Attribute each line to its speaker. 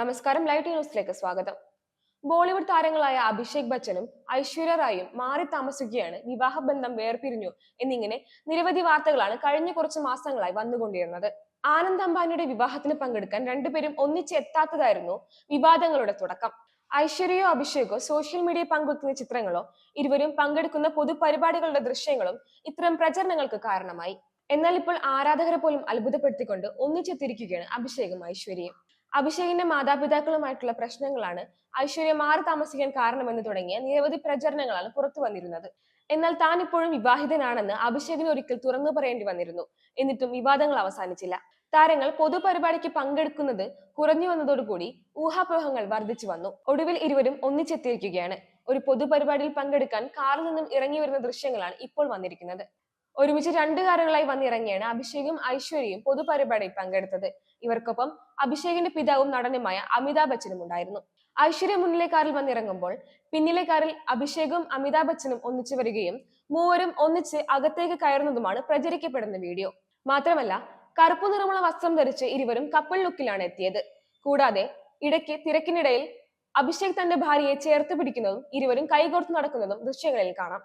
Speaker 1: നമസ്കാരം ലൈറ്റ് ന്യൂസിലേക്ക് സ്വാഗതം. ബോളിവുഡ് താരങ്ങളായ അഭിഷേക് ബച്ചനും ഐശ്വര്യ റായും മാറി താമസിക്കുകയാണ്. വിവാഹബന്ധം വേർപിരിഞ്ഞു എന്നിങ്ങനെ നിരവധി വാർത്തകളാണ് കഴിഞ്ഞ കുറച്ച് മാസങ്ങളായി വന്നുകൊണ്ടിരുന്നത്. ആനന്ദ് അംബാനിയുടെ വിവാഹത്തിന് പങ്കെടുക്കാൻ രണ്ടുപേരും ഒന്നിച്ച് എത്താത്തതായിരുന്നു വിവാദങ്ങളുടെ തുടക്കം. ഐശ്വര്യയോ അഭിഷേകോ സോഷ്യൽ മീഡിയ പങ്കുവെക്കുന്ന ചിത്രങ്ങളോ ഇരുവരും പങ്കെടുക്കുന്ന പൊതുപരിപാടികളുടെ ദൃശ്യങ്ങളും ഇത്തരം പ്രചരണങ്ങൾക്ക് കാരണമായി. എന്നാൽ ഇപ്പോൾ ആരാധകരെ പോലും അത്ഭുതപ്പെടുത്തിക്കൊണ്ട് ഒന്നിച്ചെത്തിയിരിക്കുകയാണ് അഭിഷേകും ഐശ്വര്യയും. അഭിഷേകിന്റെ മാതാപിതാക്കളുമായിട്ടുള്ള പ്രശ്നങ്ങളാണ് ഐശ്വര്യ മാറി താമസിക്കാൻ കാരണമെന്ന് തുടങ്ങിയ നിരവധി പ്രചരണങ്ങളാണ് പുറത്തു വന്നിരുന്നത്. എന്നാൽ താൻ ഇപ്പോഴും വിവാഹിതനാണെന്ന് അഭിഷേകിന് ഒരിക്കൽ തുറന്നു പറയേണ്ടി വന്നിരുന്നു. എന്നിട്ടും വിവാദങ്ങൾ അവസാനിച്ചില്ല. താരങ്ങൾ പൊതുപരിപാടിക്ക് പങ്കെടുക്കുന്നത് കുറഞ്ഞു വന്നതോടുകൂടി ഊഹാപോഹങ്ങൾ വർദ്ധിച്ചു വന്നു. ഒടുവിൽ ഇരുവരും ഒന്നിച്ചെത്തിയിരിക്കുകയാണ്. ഒരു പൊതുപരിപാടിയിൽ പങ്കെടുക്കാൻ കാറിൽ നിന്നും ഇറങ്ങി വരുന്ന ദൃശ്യങ്ങളാണ് ഇപ്പോൾ വന്നിരിക്കുന്നത്. ഒരുമിച്ച് രണ്ട് കാറുകളായി വന്നിറങ്ങിയാണ് അഭിഷേകും ഐശ്വര്യയും പൊതുപരിപാടിയിൽ പങ്കെടുത്തത്. ഇവർക്കൊപ്പം അഭിഷേകിന്റെ പിതാവും നടനുമായ അമിതാഭ് ബച്ചനും ഉണ്ടായിരുന്നു. ഐശ്വര്യ മുന്നിലെ കാറിൽ വന്നിറങ്ങുമ്പോൾ പിന്നിലെ കാറിൽ അഭിഷേകും അമിതാഭ് ബച്ചനും ഒന്നിച്ചു വരികയും മൂവരും ഒന്നിച്ച് അകത്തേക്ക് കയറുന്നതുമാണ് പ്രചരിക്കപ്പെടുന്ന വീഡിയോ. മാത്രമല്ല കറുപ്പ് നിറമുള്ള വസ്ത്രം ധരിച്ച് ഇരുവരും കപ്പിൾ ലുക്കിലാണ് എത്തിയത്. കൂടാതെ ഇടയ്ക്ക് തിരക്കിനിടയിൽ അഭിഷേക് തന്റെ ഭാര്യയെ ചേർത്ത് പിടിക്കുന്നതും ഇരുവരും കൈകോർത്ത് നടക്കുന്നതും ദൃശ്യങ്ങളിൽ കാണാം.